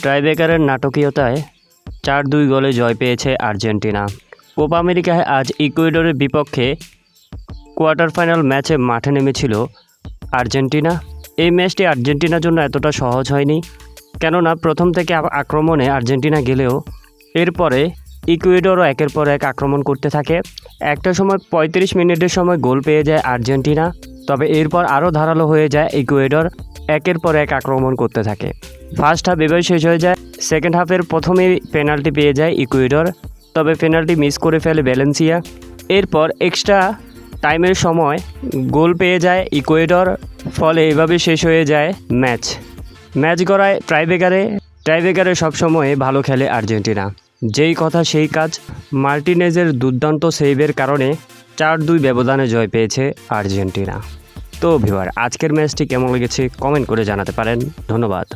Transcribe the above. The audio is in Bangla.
ট্রাইবেকারের নাটকীয়তায় চার দুই গোলে জয় পেয়েছে আর্জেন্টিনা। কোপা আমেরিকায় আজ ইকুয়েডরের বিপক্ষে কোয়ার্টার ফাইনাল ম্যাচে মাঠে নেমেছিল আর্জেন্টিনা। এই ম্যাচটি আর্জেন্টিনার জন্য এতটা সহজ হয়নি, কেননা প্রথম থেকে আক্রমণে আর্জেন্টিনা গেলেও এরপরে ইকুয়েডরও একের পর এক আক্রমণ করতে থাকে। একটা সময় পঁয়ত্রিশ মিনিটের সময় গোল পেয়ে যায় আর্জেন্টিনা, তবে এরপর আরও ধারালো হয়ে যায় ইকুয়েডর, একের পর এক আক্রমণ করতে থাকে। ফার্স্ট হাফ এবার শেষ হয়ে যায়। সেকেন্ড হাফের প্রথমেই পেনাল্টি পেয়ে যায় ইকুয়েডর তবে পেনাল্টি মিস করে ফেলে ভ্যালেন্সিয়া এরপর এক্সট্রা টাইমের সময় গোল পেয়ে যায় ইকুয়েডর ফলে এভাবে শেষ হয়ে যায় ম্যাচ ম্যাচ গড়ায় ট্রাইবেকারে ট্রাইবেকারে সবসময় ভালো খেলে আর্জেন্টিনা। যেই কথা সেই কাজ, মার্টিনেজের দুর্দান্ত সেভের কারণে চার দুই ব্যবধানে জয় পেয়েছে আর্জেন্টিনা। তো ভিবার আজকের ম্যাচটি কেমন লেগেছে কমেন্ট করে জানাতে পারেন। ধন্যবাদ।